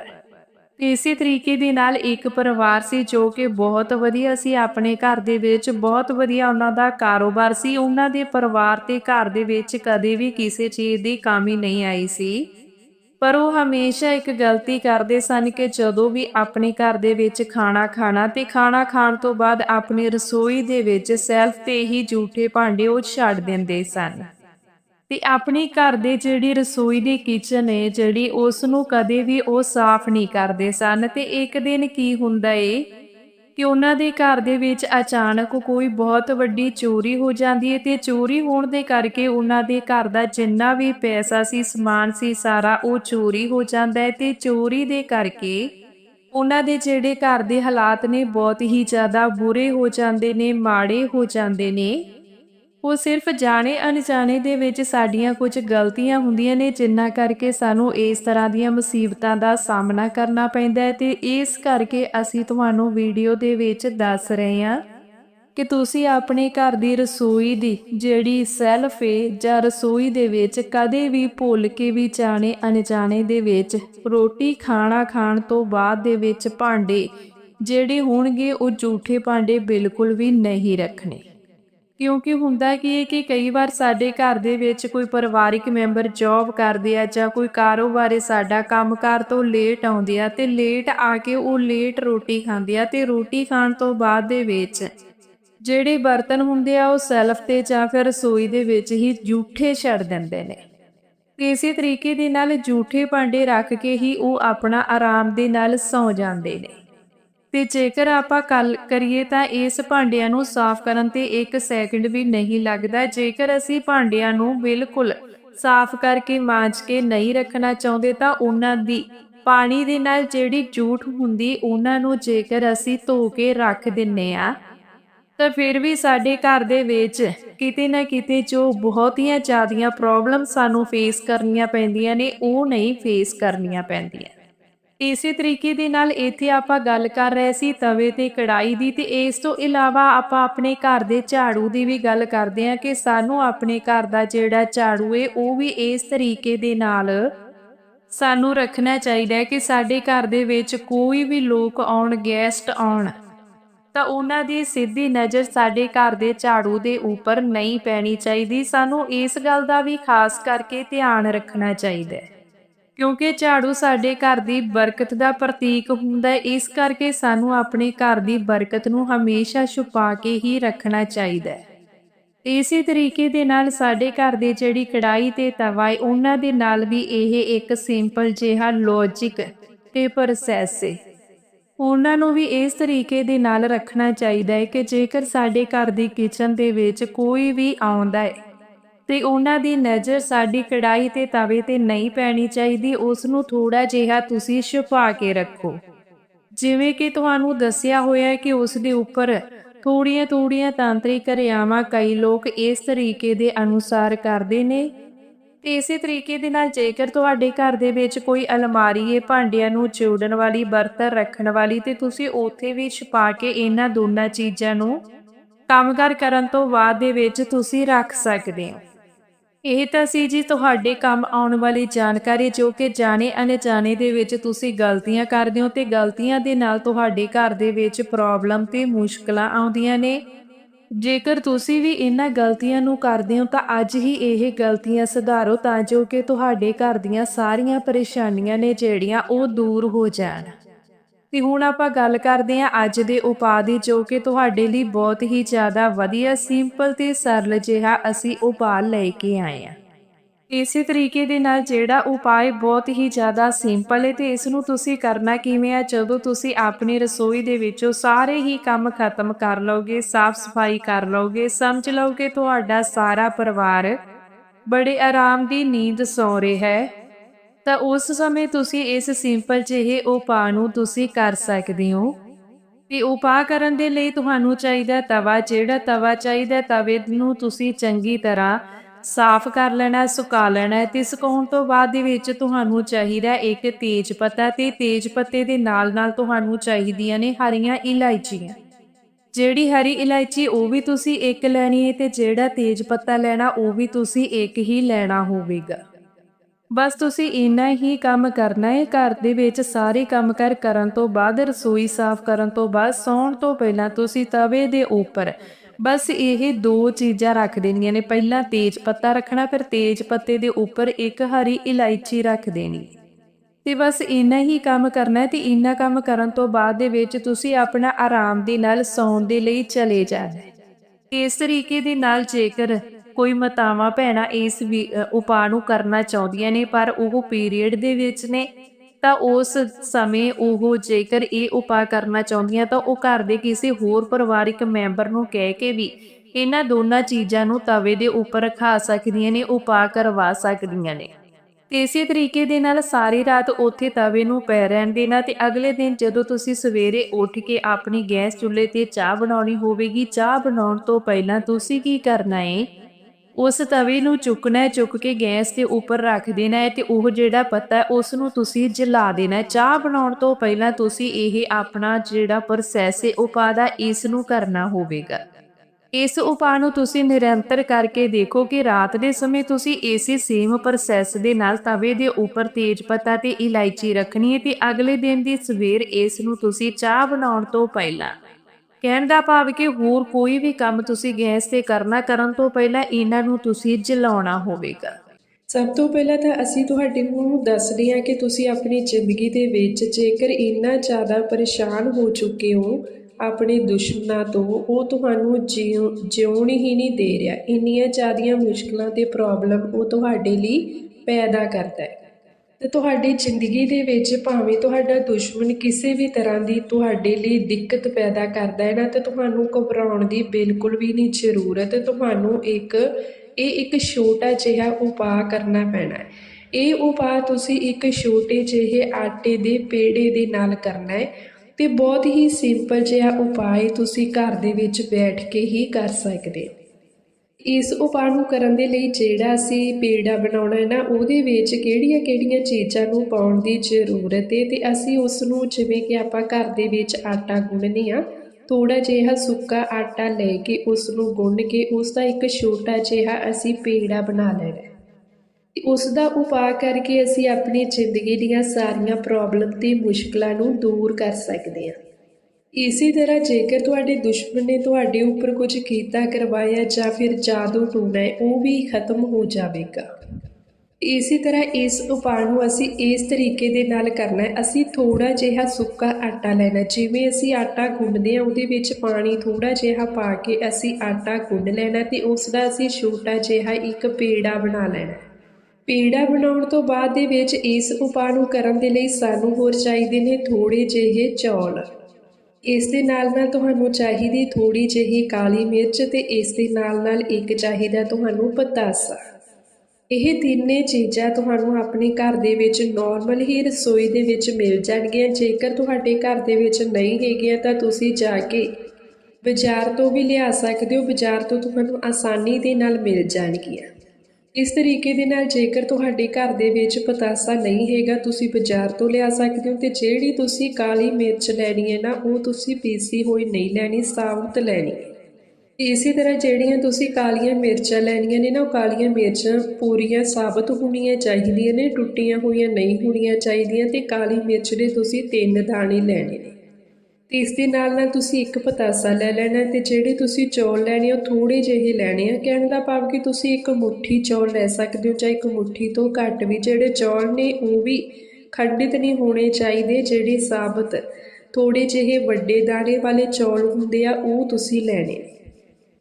Speaker 1: ਤੇ ਇਸੇ ਤਰੀਕੇ ਦੇ ਨਾਲ ਇੱਕ ਪਰਿਵਾਰ ਸੀ ਜੋ ਕਿ ਬਹੁਤ ਵਧੀਆ ਸੀ, ਆਪਣੇ ਘਰ ਦੇ ਵਿੱਚ ਬਹੁਤ ਵਧੀਆ ਉਹਨਾਂ ਦਾ ਕਾਰੋਬਾਰ ਸੀ। ਉਹਨਾਂ ਦੇ ਪਰਿਵਾਰ ਤੇ ਘਰ ਦੇ ਵਿੱਚ ਕਦੇ ਵੀ ਕਿਸੇ ਚੀਜ਼ ਦੀ ਕਮੀ ਨਹੀਂ ਆਈ ਸੀ। ਪਰ ਉਹ ਹਮੇਸ਼ਾ ਇੱਕ ਗਲਤੀ ਕਰਦੇ ਸਨ ਕਿ ਜਦੋਂ ਵੀ ਆਪਣੇ ਘਰ ਦੇ ਵਿੱਚ ਖਾਣਾ ਖਾਣਾ ਤੇ ਖਾਣਾ ਖਾਣ ਤੋਂ ਬਾਅਦ ਆਪਣੀ ਰਸੋਈ ਦੇ ਵਿੱਚ ਸੈਲਫ ਤੇ ਹੀ ਝੂਠੇ ਭਾਂਡੇ ਉਹ ਛੱਡ ਦਿੰਦੇ ਸਨ। ਤੇ ਆਪਣੇ ਘਰ ਦੇ ਜਿਹੜੀ ਰਸੋਈ ਦੀ ਕਿਚਨ ਹੈ ਜਿਹੜੀ ਉਸ ਨੂੰ ਕਦੇ ਵੀ ਉਹ ਸਾਫ਼ ਨਹੀਂ ਕਰਦੇ ਸਨ। ਤੇ ਇੱਕ ਦਿਨ ਕੀ ਹੁੰਦਾ ਏ ਕਿ ਉਹਨਾਂ ਦੇ ਘਰ ਦੇ ਵਿੱਚ ਅਚਾਨਕ ਕੋਈ ਬਹੁਤ ਵੱਡੀ ਚੋਰੀ ਹੋ ਜਾਂਦੀ ਹੈ ਤੇ ਚੋਰੀ ਹੋਣ ਦੇ ਕਰਕੇ ਉਹਨਾਂ ਦੇ ਘਰ ਦਾ ਜਿੰਨਾ ਵੀ ਪੈਸਾ ਸੀ, ਸਮਾਨ ਸੀ, ਸਾਰਾ ਉਹ ਚੋਰੀ ਹੋ ਜਾਂਦਾ ਹੈ ਤੇ ਚੋਰੀ ਦੇ ਕਰਕੇ ਉਹਨਾਂ ਦੇ ਜਿਹੜੇ ਘਰ ਦੇ ਹਾਲਾਤ ਨੇ ਬਹੁਤ ਹੀ ਜ਼ਿਆਦਾ ਬੁਰੇ ਹੋ ਜਾਂਦੇ ਨੇ, ਮਾੜੇ ਹੋ ਜਾਂਦੇ ਨੇ। ਉਹ ਸਿਰਫ ਜਾਣੇ ਅਣਜਾਣੇ ਦੇ ਵਿੱਚ ਸਾਡੀਆਂ ਕੁਝ ਗਲਤੀਆਂ ਹੁੰਦੀਆਂ ਨੇ, ਜਿੰਨਾ ਕਰਕੇ ਸਾਨੂੰ ਇਸ ਤਰ੍ਹਾਂ ਦੀਆਂ ਮੁਸੀਬਤਾਂ ਦਾ ਸਾਹਮਣਾ ਕਰਨਾ ਪੈਂਦਾ ਹੈ ਤੇ ਇਸ ਕਰਕੇ ਅਸੀਂ ਤੁਹਾਨੂੰ ਵੀਡੀਓ ਦੇ ਵਿੱਚ ਦੱਸ ਰਹੇ ਹਾਂ ਕਿ ਤੁਸੀਂ ਆਪਣੇ ਘਰ ਦੀ ਰਸੋਈ ਦੀ ਜਿਹੜੀ ਸੈਲਫ ਏ ਜਾਂ ਰਸੋਈ ਦੇ ਵਿੱਚ ਕਦੇ ਵੀ ਭੁੱਲ ਕੇ ਵੀ ਜਾਣੇ ਅਣਜਾਣੇ ਦੇ ਵਿੱਚ ਰੋਟੀ ਖਾਣਾ ਖਾਣ ਤੋਂ ਬਾਅਦ ਦੇ ਵਿੱਚ ਭਾਂਡੇ ਜਿਹੜੇ ਹੋਣਗੇ ਉਹ ਝੂਠੇ ਭਾਂਡੇ ਬਿਲਕੁਲ ਵੀ ਨਹੀਂ ਰੱਖਣੇ। ਕਿਉਂਕਿ ਹੁੰਦਾ ਕੀ ਹੈ ਕਿ ਕਈ ਵਾਰ ਸਾਡੇ ਘਰ ਦੇ ਵਿੱਚ ਕੋਈ ਪਰਿਵਾਰਿਕ ਮੈਂਬਰ ਜੌਬ ਕਰਦੇ ਆ ਜਾਂ ਕੋਈ ਕਾਰੋਬਾਰੇ ਸਾਡਾ ਕੰਮਕਾਰ ਤੋਂ ਲੇਟ ਆਉਂਦੇ ਆ ਤੇ ਲੇਟ ਆ ਕੇ ਉਹ ਲੇਟ ਰੋਟੀ ਖਾਂਦੇ ਆ ਤੇ ਰੋਟੀ ਖਾਣ ਤੋਂ ਬਾਅਦ ਦੇ ਵਿੱਚ ਜਿਹੜੇ ਬਰਤਨ ਹੁੰਦੇ ਆ ਉਹ ਸੈਲਫ ਤੇ ਜਾਂ ਫਿਰ ਰਸੋਈ ਦੇ ਵਿੱਚ ਹੀ ਜੂਠੇ ਛੱਡ ਦਿੰਦੇ ਨੇ। ਤੇ ਇਸੇ ਤਰੀਕੇ ਦੇ ਨਾਲ ਜੂਠੇ ਭਾਂਡੇ ਰੱਖ ਕੇ ਹੀ ਉਹ ਆਪਣਾ ਆਰਾਮ ਦੇ ਨਾਲ ਸੌ ਜਾਂਦੇ ਨੇ। ਤੇ ਜੇਕਰ ਆਪਾਂ ਕੱਲ ਕਰੀਏ ਤਾਂ ਇਸ ਭਾਂਡਿਆਂ ਨੂੰ ਸਾਫ਼ ਕਰਨ ਤੇ 1 ਸੈਕਿੰਡ ਵੀ ਨਹੀਂ ਲੱਗਦਾ। ਜੇਕਰ ਅਸੀਂ ਭਾਂਡਿਆਂ ਨੂੰ ਬਿਲਕੁਲ ਸਾਫ਼ ਕਰਕੇ ਮਾਂਜ ਕੇ ਨਹੀਂ ਰੱਖਣਾ ਚਾਹੁੰਦੇ ਤਾਂ ਉਹਨਾਂ ਦੀ ਪਾਣੀ ਦੇ ਨਾਲ ਜਿਹੜੀ ਜੂਠ ਹੁੰਦੀ, ਉਹਨਾਂ ਨੂੰ ਜੇਕਰ ਅਸੀਂ ਧੋ ਕੇ ਰੱਖ ਦਿੰਨੇ ਆ, ਤਾਂ ਫਿਰ ਵੀ ਸਾਡੇ ਘਰ ਦੇ ਵਿੱਚ ਕਿਤੇ ਨਾ ਕਿਤੇ ਜੋ ਬਹੁਤੀਆਂ ਜ਼ਿਆਦੀਆਂ ਪ੍ਰੋਬਲਮ ਸਾਨੂੰ ਫੇਸ ਕਰਨੀਆਂ ਪੈਂਦੀਆਂ ਨੇ, ਉਹ ਨਹੀਂ ਫੇਸ ਕਰਨੀਆਂ ਪੈਂਦੀਆਂ। ਇਸੇ ਤਰੀਕੇ ਦੇ ਨਾਲ ਇੱਥੇ ਆਪਾਂ ਗੱਲ ਕਰ ਰਹੇ ਸੀ ਤਵੇ ਤੇ ਕੜਾਈ ਦੀ ਤੇ ਇਸ ਤੋਂ ਇਲਾਵਾ ਆਪਾਂ ਆਪਣੇ ਘਰ ਦੇ ਝਾੜੂ ਦੀ ਵੀ ਗੱਲ ਕਰਦੇ ਹਾਂ ਕਿ ਸਾਨੂੰ ਆਪਣੇ ਘਰ ਦਾ ਜਿਹੜਾ ਝਾੜੂ ਏ, ਉਹ ਵੀ ਇਸ ਤਰੀਕੇ ਦੇ ਨਾਲ ਸਾਨੂੰ ਰੱਖਣਾ ਚਾਹੀਦਾ ਹੈ ਕਿ ਸਾਡੇ ਘਰ ਦੇ ਵਿੱਚ ਕੋਈ ਵੀ ਲੋਕ ਆਉਣ ਗੈਸਟ ਆਉਣ। ਤਾਂ ਉਹਨਾਂ ਦੀ ਸਿੱਧੀ ਨਜ਼ਰ ਸਾਡੇ ਘਰ ਦੇ ਝਾੜੂ ਦੇ ਉੱਪਰ ਨਹੀਂ ਪੈਣੀ ਚਾਹੀਦੀ। ਸਾਨੂੰ ਇਸ ਗੱਲ ਦਾ ਵੀ ਖਾਸ ਕਰਕੇ ਧਿਆਨ ਰੱਖਣਾ ਚਾਹੀਦਾ ਹੈ। ਕਿਉਂਕਿ ਝਾੜੂ ਸਾਡੇ ਘਰ ਦੀ ਬਰਕਤ ਦਾ ਪ੍ਰਤੀਕ ਹੁੰਦਾ ਹੈ, ਇਸ ਕਰਕੇ ਸਾਨੂੰ ਆਪਣੇ ਘਰ ਦੀ ਬਰਕਤ ਨੂੰ ਹਮੇਸ਼ਾ ਛੁਪਾ ਕੇ ਹੀ ਰੱਖਣਾ ਚਾਹੀਦਾ ਹੈ। ਤੇ ਇਸੇ ਤਰੀਕੇ ਦੇ ਨਾਲ ਸਾਡੇ ਘਰ ਦੀ ਜਿਹੜੀ ਕੜਾਈ ਤੇ ਤਵਾ ਹੈ, ਉਹਨਾਂ ਦੇ ਨਾਲ ਵੀ ਇਹ ਇੱਕ ਸਿੰਪਲ ਜਿਹਾ ਲੌਜੀਕ ਤੇ ਪ੍ਰੋਸੈਸ ਹੈ। ਉਹਨਾਂ ਨੂੰ ਵੀ ਇਸ ਤਰੀਕੇ ਦੇ ਨਾਲ ਰੱਖਣਾ ਚਾਹੀਦਾ ਹੈ ਕਿ ਜੇਕਰ ਸਾਡੇ ਘਰ ਦੀ ਕਿਚਨ ਦੇ ਵਿੱਚ ਕੋਈ ਵੀ ਆਉਂਦਾ ਹੈ ਤੇ ਉਹਨਾਂ ਦੀ ਨਜ਼ਰ ਸਾਡੀ ਕੜਾਈ ਤੇ ਤਵੇ ਤੇ ਨਹੀਂ ਪੈਣੀ ਚਾਹੀਦੀ, ਉਸ ਨੂੰ ਥੋੜਾ ਜਿਹਾ ਤੁਸੀਂ ਛੁਪਾ ਕੇ ਰੱਖੋ। ਜਿਵੇਂ ਕਿ ਤੁਹਾਨੂੰ ਦੱਸਿਆ ਹੋਇਆ ਹੈ ਕਿ ਉਸ ਦੇ ਉੱਪਰ ਥੋੜੀਆਂ ਥੋੜੀਆਂ ਤਾਂਤਰਿਕ ਕਿਰਿਆਵਾਂ ਕਈ ਲੋਕ ਇਸ ਤਰੀਕੇ ਦੇ ਅਨੁਸਾਰ ਕਰਦੇ ਨੇ। ਤੇ ਇਸੇ ਤਰੀਕੇ ਦੇ ਨਾਲ ਜੇਕਰ ਤੁਹਾਡੇ ਘਰ ਦੇ ਵਿੱਚ ਕੋਈ ਅਲਮਾਰੀ ਹੈ, ਭਾਂਡਿਆਂ ਨੂੰ ਜੋੜਨ ਵਾਲੀ, ਬਰਤਨ ਰੱਖਣ ਵਾਲੀ, ਤੇ ਤੁਸੀਂ ਉੱਥੇ ਵੀ ਛੁਪਾ ਕੇ ਇਹਨਾਂ ਦੋਨਾਂ ਚੀਜ਼ਾਂ ਨੂੰ ਕੰਮਕਾਰ ਕਰਨ ਤੋਂ ਬਾਅਦ ਦੇ ਵਿੱਚ ਤੁਸੀਂ ਰੱਖ ਸਕਦੇ ਹੋ। ਇਹ ਤਾਂ ਸੀ ਜੀ ਤੁਹਾਡੇ ਕੰਮ ਆਉਣ ਵਾਲੀ ਜਾਣਕਾਰੀ ਜੋ ਕਿ ਜਾਣੇ ਅਣਜਾਣੇ ਦੇ ਵਿੱਚ ਤੁਸੀਂ ਗਲਤੀਆਂ ਕਰਦੇ ਹੋ ਤੇ ਗਲਤੀਆਂ ਦੇ ਨਾਲ ਤੁਹਾਡੇ ਘਰ ਦੇ ਵਿੱਚ ਪ੍ਰੋਬਲਮ ਤੇ ਮੁਸ਼ਕਲਾਂ ਆਉਂਦੀਆਂ ਨੇ। ਜੇਕਰ ਤੁਸੀਂ ਵੀ ਇਹਨਾਂ ਗਲਤੀਆਂ ਨੂੰ ਕਰਦੇ ਹੋ ਤਾਂ ਅੱਜ ਹੀ ਇਹ ਗਲਤੀਆਂ ਸੁਧਾਰੋ ਤਾਂ ਜੋ ਕਿ ਤੁਹਾਡੇ ਘਰ ਦੀਆਂ ਸਾਰੀਆਂ ਪਰੇਸ਼ਾਨੀਆਂ ਨੇ ਜਿਹੜੀਆਂ ਉਹ ਦੂਰ ਹੋ ਜਾਣ। ਤੇ ਹੁਣ ਆਪਾਂ ਗੱਲ ਕਰਦੇ ਹਾਂ ਅੱਜ ਦੇ ਉਪਾਅ ਦੀ ਜੋ ਕਿ ਤੁਹਾਡੇ ਲਈ ਬਹੁਤ ਹੀ ਜ਼ਿਆਦਾ ਵਧੀਆ, ਸਿੰਪਲ ਤੇ ਸਰਲ ਜਿਹਾ ਅਸੀਂ ਉਪਾਅ ਲੈ ਕੇ ਆਏ ਹਾਂ। ਇਸੇ ਤਰੀਕੇ ਦੇ ਨਾਲ ਜਿਹੜਾ ਉਪਾਅ ਬਹੁਤ ਹੀ ਜ਼ਿਆਦਾ ਸਿੰਪਲ ਹੈ ਤੇ ਇਸ ਨੂੰ ਤੁਸੀਂ ਕਰਨਾ ਕਿਵੇਂ ਆ? ਜਦੋਂ ਤੁਸੀਂ ਆਪਣੀ ਰਸੋਈ ਦੇ ਵਿੱਚੋਂ ਸਾਰੇ ਹੀ ਕੰਮ ਖਤਮ ਕਰ ਲਓਗੇ, ਸਾਫ਼ ਸਫ਼ਾਈ ਕਰ ਲਓਗੇ, ਸਮਝ ਲਓਗੇ ਤੁਹਾਡਾ ਸਾਰਾ ਪਰਿਵਾਰ ਬੜੇ ਆਰਾਮ ਦੀ ਨੀਂਦ ਸੌ ਰਿਹਾ ਹੈ। ਤਾਂ ਉਸ ਸਮੇਂ ਤੁਸੀਂ ਇਸ ਸਿੰਪਲ ਜਿਹੇ ਉਪਾਅ ਨੂੰ ਤੁਸੀਂ ਕਰ ਸਕਦੇ ਹੋ। ਤੇ ਉਪਾਅ ਕਰਨ ਦੇ ਲਈ ਤੁਹਾਨੂੰ ਚਾਹੀਦਾ ਤਵਾ, ਜਿਹੜਾ ਤਵਾ ਚਾਹੀਦਾ ਤਵੇ ਨੂੰ ਤੁਸੀਂ ਚੰਗੀ ਤਰ੍ਹਾਂ ਸਾਫ਼ ਕਰ ਲੈਣਾ, ਸੁਕਾ ਲੈਣਾ ਤੇ ਸੁਕਾਉਣ ਤੋਂ ਬਾਅਦ ਦੇ ਵਿੱਚ ਤੁਹਾਨੂੰ ਚਾਹੀਦਾ ਇੱਕ ਤੇਜ ਪੱਤਾ ਤੇ ਤੇਜ ਪੱਤੇ ਦੇ ਨਾਲ ਨਾਲ ਤੁਹਾਨੂੰ ਚਾਹੀਦੀਆਂ ਨੇ ਹਰੀਆਂ ਇਲਾਇਚੀਆਂ। ਜਿਹੜੀ ਹਰੀ ਇਲਾਇਚੀ ਉਹ ਵੀ ਤੁਸੀਂ ਇੱਕ ਲੈਣੀ ਹੈ ਤੇ ਜਿਹੜਾ ਤੇਜ ਪੱਤਾ ਲੈਣਾ, ਉਹ ਵੀ ਤੁਸੀਂ ਇੱਕ ਹੀ ਲੈਣਾ ਹੋਵੇਗਾ। ਬਸ ਤੁਸੀਂ ਇੰਨਾ ਹੀ ਕੰਮ ਕਰਨਾ ਹੈ ਘਰ ਦੇ ਵਿੱਚ ਸਾਰੇ ਕੰਮ ਕਰ ਕਰਨ ਤੋਂ ਬਾਅਦ, ਰਸੋਈ ਸਾਫ਼ ਕਰਨ ਤੋਂ ਬਾਅਦ, ਸੌਣ ਤੋਂ ਪਹਿਲਾਂ ਤੁਸੀਂ ਤਵੇ ਦੇ ਉੱਪਰ ਬਸ ਇਹ ਦੋ ਚੀਜ਼ਾਂ ਰੱਖ ਦੇਣੀਆਂ ਨੇ। ਪਹਿਲਾਂ ਤੇਜ ਪੱਤਾ ਰੱਖਣਾ, ਫਿਰ ਤੇਜ ਪੱਤੇ ਦੇ ਉੱਪਰ ਇੱਕ ਹਰੀ ਇਲਾਇਚੀ ਰੱਖ ਦੇਣੀ। ਤੇ ਬਸ ਇੰਨਾ ਹੀ ਕੰਮ ਕਰਨਾ ਹੈ ਤੇ ਇੰਨਾ ਕੰਮ ਕਰਨ ਤੋਂ ਬਾਅਦ ਦੇ ਵਿੱਚ ਤੁਸੀਂ ਆਪਣਾ ਆਰਾਮ ਦੇ ਨਾਲ ਸੌਣ ਦੇ ਲਈ ਚਲੇ ਜਾਣਾ। ਇਸ ਤਰੀਕੇ ਦੇ ਨਾਲ ਜੇਕਰ ਕੋਈ ਮਾਤਾਵਾਂ ਭੈਣਾਂ ਇਸ ਉਪਾਅ ਨੂੰ ਕਰਨਾ ਚਾਹੁੰਦੀਆਂ ਨੇ, ਪਰ ਉਹ ਪੀਰੀਅਡ ਦੇ ਵਿੱਚ ਨੇ, ਤਾਂ ਉਸ ਸਮੇਂ ਉਹ ਜੇਕਰ ਇਹ ਉਪਾਅ ਕਰਨਾ ਚਾਹੁੰਦੀਆਂ ਤਾਂ ਉਹ ਘਰ ਦੇ ਕਿਸੇ ਹੋਰ ਪਰਿਵਾਰਿਕ ਮੈਂਬਰ ਨੂੰ ਕਹਿ ਕੇ ਵੀ ਇਹਨਾਂ ਦੋਨਾਂ ਚੀਜ਼ਾਂ ਨੂੰ ਤਵੇ ਦੇ ਉੱਪਰ ਰਖਾ ਸਕਦੀਆਂ ਨੇ, ਉਪਾਅ ਕਰਵਾ ਸਕਦੀਆਂ ਨੇ। ਤੇ ਇਸੇ ਤਰੀਕੇ ਦੇ ਨਾਲ ਸਾਰੀ ਰਾਤ ਉੱਥੇ ਤਵੇ ਨੂੰ ਪੈ ਰਹਿਣ ਦੇਣਾ ਤੇ ਅਗਲੇ ਦਿਨ ਜਦੋਂ ਤੁਸੀਂ ਸਵੇਰੇ ਉੱਠ ਕੇ ਆਪਣੀ ਗੈਸ ਚੁੱਲ੍ਹੇ ਤੇ ਚਾਹ ਬਣਾਉਣੀ ਹੋਵੇਗੀ, ਚਾਹ ਬਣਾਉਣ ਤੋਂ ਪਹਿਲਾਂ ਤੁਸੀਂ ਕੀ ਕਰਨਾ ਹੈ ਉਸ ਤਵੇ ਨੂੰ ਚੁੱਕਣਾ ਚੁੱਕ ਕੇ ਗੈਸ ਦੇ ਉੱਪਰ ਰੱਖ ਦੇਣਾ ਹੈ ਤੇ ਉਹ ਜਿਹੜਾ ਪੱਤਾ ਉਸ ਨੂੰ ਤੁਸੀਂ ਜਲਾ ਦੇਣਾ ਚਾਹ ਬਣਾਉਣ ਤੋਂ ਪਹਿਲਾਂ ਤੁਸੀਂ ਇਹ ਆਪਣਾ ਜਿਹੜਾ ਪ੍ਰੋਸੈਸ ਹੈ ਉਪਾਅ ਦਾ, ਇਸ ਨੂੰ ਕਰਨਾ ਹੋਵੇਗਾ। ਇਸ ਉਪਾਅ ਨੂੰ ਤੁਸੀਂ ਨਿਰੰਤਰ ਕਰਕੇ ਦੇਖੋ ਕਿ ਰਾਤ ਦੇ ਸਮੇਂ ਤੁਸੀਂ ਇਸੇ ਸੇਮ ਪ੍ਰੋਸੈਸ ਦੇ ਨਾਲ ਤਵੇ ਦੇ ਉੱਪਰ ਤੇਜ ਪੱਤਾ ਤੇ ਇਲਾਇਚੀ ਰੱਖਣੀ ਹੈ ਤੇ ਅਗਲੇ ਦਿਨ ਦੀ ਸਵੇਰ ਇਸ ਨੂੰ ਤੁਸੀਂ ਚਾਹ ਬਣਾਉਣ ਤੋਂ ਪਹਿਲਾਂ ਕਹਿਣ ਦਾ ਭਾਵ ਕਿ ਹੋਰ ਕੋਈ ਵੀ ਕੰਮ ਤੁਸੀਂ ਗੈਸ ਤੇ ਕਰਨਾ, ਕਰਨ ਤੋਂ ਪਹਿਲਾਂ ਇਹਨਾਂ ਨੂੰ ਤੁਸੀਂ ਜਲਾਉਣਾ ਹੋਵੇਗਾ।
Speaker 2: ਸਭ ਤੋਂ ਪਹਿਲਾਂ ਤਾਂ ਅਸੀਂ ਤੁਹਾਡੇ ਨੂੰ ਦੱਸਦੇ ਹਾਂ ਕਿ ਤੁਸੀਂ ਆਪਣੀ ਜ਼ਿੰਦਗੀ ਦੇ ਵਿੱਚ ਜੇਕਰ ਇੰਨਾ ਜ਼ਿਆਦਾ ਪਰੇਸ਼ਾਨ ਹੋ ਚੁੱਕੇ ਹੋ, ਆਪਣੇ ਦੁਸ਼ਮਣਾਂ ਤੋਂ, ਉਹ ਤੁਹਾਨੂੰ ਜਿਉ, ਜਿਉਣ ਹੀ ਨਹੀਂ ਦੇ ਰਿਹਾ। ਇੰਨੀਆਂ ਜ਼ਿਆਦੀਆਂ ਮੁਸ਼ਕਲਾਂ ਤੇ ਪ੍ਰੋਬਲਮ ਉਹ ਤੁਹਾਡੇ ਲਈ ਪੈਦਾ ਕਰਦਾ ਹੈ। ਅਤੇ ਤੁਹਾਡੀ ਜ਼ਿੰਦਗੀ ਦੇ ਵਿੱਚ ਭਾਵੇਂ ਤੁਹਾਡਾ ਦੁਸ਼ਮਣ ਕਿਸੇ ਵੀ ਤਰ੍ਹਾਂ ਦੀ ਤੁਹਾਡੇ ਲਈ ਦਿੱਕਤ ਪੈਦਾ ਕਰਦਾ ਹੈ ਨਾ, ਤਾਂ ਤੁਹਾਨੂੰ ਘਬਰਾਉਣ ਦੀ ਬਿਲਕੁਲ ਵੀ ਨਹੀਂ ਜ਼ਰੂਰਤ। ਤੁਹਾਨੂੰ ਇੱਕ, ਇਹ ਇੱਕ ਛੋਟਾ ਜਿਹਾ ਉਪਾਅ ਕਰਨਾ ਪੈਣਾ ਹੈ। ਇਹ ਉਪਾਅ ਤੁਸੀਂ ਇੱਕ ਛੋਟੇ ਜਿਹੇ ਆਟੇ ਦੇ ਪੇੜੇ ਦੇ ਨਾਲ ਕਰਨਾ ਹੈ ਤੇ ਬਹੁਤ ਹੀ ਸਿੰਪਲ ਜਿਹਾ ਉਪਾਅ ਤੁਸੀਂ ਘਰ ਦੇ ਵਿੱਚ ਬੈਠ ਕੇ ਹੀ ਕਰ ਸਕਦੇ ਹੋ। ਇਸ ਉਪਾਅ ਨੂੰ ਕਰਨ ਦੇ ਲਈ ਜਿਹੜਾ ਅਸੀਂ ਪੇੜਾ ਬਣਾਉਣਾ ਹੈ ਨਾ, ਉਹਦੇ ਵਿੱਚ ਕਿਹੜੀਆਂ-ਕਿਹੜੀਆਂ ਚੀਜ਼ਾਂ ਨੂੰ ਪਾਉਣ ਦੀ ਜ਼ਰੂਰਤ ਹੈ ਤੇ ਅਸੀਂ ਉਸ ਨੂੰ ਜਿਵੇਂ ਕਿ ਆਪਾਂ ਘਰ ਦੇ ਵਿੱਚ ਆਟਾ ਗੁੰਨਦੇ ਆ ਥੋੜਾ ਜਿਹਾ ਸੁੱਕਾ ਆਟਾ ਲੈ ਕੇ ਉਸ ਨੂੰ ਗੁੰਨ ਕੇ ਉਸ ਦਾ ਇੱਕ ਛੋਟਾ ਜਿਹਾ ਅਸੀਂ ਪੇੜਾ ਬਣਾ ਲੈਣਾ ਹੈ। ਉਸ ਦਾ ਉਪਾਅ ਕਰਕੇ ਅਸੀਂ ਆਪਣੀ ਜ਼ਿੰਦਗੀ ਦੀਆਂ ਸਾਰੀਆਂ ਪ੍ਰੋਬਲਮ ਤੇ ਮੁਸ਼ਕਲਾਂ ਨੂੰ ਦੂਰ ਕਰ ਸਕਦੇ ਹਾਂ। ਇਸੇ ਤਰ੍ਹਾਂ ਜੇਕਰ ਤੁਹਾਡੇ ਦੁਸ਼ਮਣ ਨੇ ਤੁਹਾਡੇ ਉੱਪਰ ਕੁਝ ਕੀਤਾ, ਕਰਵਾਇਆ ਜਾਂ ਫਿਰ ਜਾਦੂ ਟੂਣਾ ਹੈ ਉਹ ਵੀ ਖਤਮ ਹੋ ਜਾਵੇਗਾ। ਇਸੇ ਤਰ੍ਹਾਂ ਇਸ ਉਪਾਅ ਨੂੰ ਅਸੀਂ ਇਸ ਤਰੀਕੇ ਦੇ ਨਾਲ ਕਰਨਾ ਹੈ। ਅਸੀਂ ਥੋੜਾ ਜਿਹਾ ਸੁੱਕਾ ਆਟਾ ਲੈਣਾ ਜਿਵੇਂ ਅਸੀਂ ਆਟਾ ਗੁੰਨਦੇ ਹਾਂ, ਉਹਦੇ ਵਿੱਚ ਪਾਣੀ ਥੋੜਾ ਜਿਹਾ ਪਾ ਕੇ ਅਸੀਂ ਆਟਾ ਗੁੰਨ ਲੈਣਾ ਤੇ ਉਸ ਦਾ ਅਸੀਂ ਛੋਟਾ ਜਿਹਾ ਇੱਕ ਪੇੜਾ ਬਣਾ ਲੈਣਾ ਪੇੜਾ ਬਣਾਉਣ ਤੋਂ ਬਾਅਦ ਦੇ ਵਿੱਚ ਇਸ ਉਪਾਅ ਨੂੰ ਕਰਨ ਦੇ ਲਈ ਸਾਨੂੰ ਹੋਰ ਚਾਹੀਦੇ ਨੇ ਥੋੜੇ ਜਿਹੇ ਚੌਲ। ਇਸ ਦੇ ਨਾਲ ਨਾਲ ਤੁਹਾਨੂੰ ਚਾਹੀਦੀ ਥੋੜੀ ਜਿਹੀ ਕਾਲੀ ਮਿਰਚ ਤੇ ਇਸ ਦੇ ਨਾਲ ਨਾਲ ਇੱਕ ਚਾਹੀਦਾ ਤੁਹਾਨੂੰ ਪਤਾਸਾ। ਇਹ ਤਿੰਨੇ ਚੀਜ਼ਾਂ ਤੁਹਾਨੂੰ ਆਪਣੇ ਘਰ ਦੇ ਵਿੱਚ ਨਾਰਮਲ ਹੀ ਰਸੋਈ ਦੇ ਵਿੱਚ ਮਿਲ ਜਾਣਗੀਆਂ। ਜੇਕਰ ਤੁਹਾਡੇ ਘਰ ਦੇ ਵਿੱਚ ਨਹੀਂ ਹੈਗੀਆਂ ਤਾਂ ਤੁਸੀਂ ਜਾ ਕੇ ਬਾਜ਼ਾਰ ਤੋਂ ਵੀ ਲਿਆ ਸਕਦੇ ਹੋ। ਬਾਜ਼ਾਰ ਤੋਂ ਤੁਹਾਨੂੰ ਆਸਾਨੀ ਦੇ ਨਾਲ ਮਿਲ ਜਾਣਗੀਆਂ। ਇਸ ਤਰੀਕੇ ਦੇ ਨਾਲ ਜੇਕਰ ਤੁਹਾਡੇ ਘਰ ਦੇ ਵਿੱਚ ਪਤਾਸਾ ਨਹੀਂ ਹੈਗਾ, ਤੁਸੀਂ ਬਾਜ਼ਾਰ ਤੋਂ ਲਿਆ ਸਕਦੇ ਹੋ ਤੇ ਜਿਹੜੀ ਤੁਸੀਂ ਕਾਲੀ ਮਿਰਚ ਲੈਣੀ ਹੈ ਨਾ, ਉਹ ਤੁਸੀਂ ਪੀਸੀ ਹੋਈ ਨਹੀਂ ਲੈਣੀ, ਸਾਬਤ ਲੈਣੀ ਹੈ। ਇਸੇ ਤਰ੍ਹਾਂ ਜਿਹੜੀਆਂ ਤੁਸੀਂ ਕਾਲੀਆਂ ਮਿਰਚਾਂ ਲੈਣੀਆਂ ਨੇ ਨਾ, ਉਹ ਕਾਲੀਆਂ ਮਿਰਚਾਂ ਪੂਰੀਆਂ ਸਾਬਤ ਹੋਣੀਆਂ ਚਾਹੀਦੀਆਂ ਨੇ, ਟੁੱਟੀਆਂ ਹੋਈਆਂ ਨਹੀਂ ਹੋਣੀਆਂ ਚਾਹੀਦੀਆਂ ਤੇ ਕਾਲੀ ਮਿਰਚ ਦੇ ਤੁਸੀਂ ਤਿੰਨ ਦਾਣੇ ਲੈਣੇ ਨੇ। ਤੇ ਇਸ ਦੇ ਨਾਲ ਨਾਲ ਤੁਸੀਂ ਇੱਕ ਪਤਾਸਾ ਲੈ ਲੈਣਾ ਤੇ ਜਿਹੜੇ ਤੁਸੀਂ ਚੌਲ ਲੈਣੇ ਉਹ ਥੋੜੇ ਜਿਹੇ ਲੈਣੇ ਆ। ਕਹਿਣ ਦਾ ਭਾਵ ਕਿ ਤੁਸੀਂ ਇੱਕ ਮੁੱਠੀ ਚੌਲ ਲੈ ਸਕਦੇ ਹੋ ਚਾਹੇ ਇੱਕ ਮੁੱਠੀ ਤੋਂ ਘੱਟ ਵੀ। ਜਿਹੜੇ ਚੌਲ ਨੇ, ਉਹ ਵੀ ਖੰਡਿਤ ਨਹੀਂ ਹੋਣੇ ਚਾਹੀਦੇ, ਜਿਹੜੇ ਸਾਬਤ ਥੋੜੇ ਜਿਹੇ ਵੱਡੇ ਦਾਣੇ ਵਾਲੇ ਚੌਲ ਹੁੰਦੇ ਆ, ਉਹ ਤੁਸੀਂ ਲੈਣੇ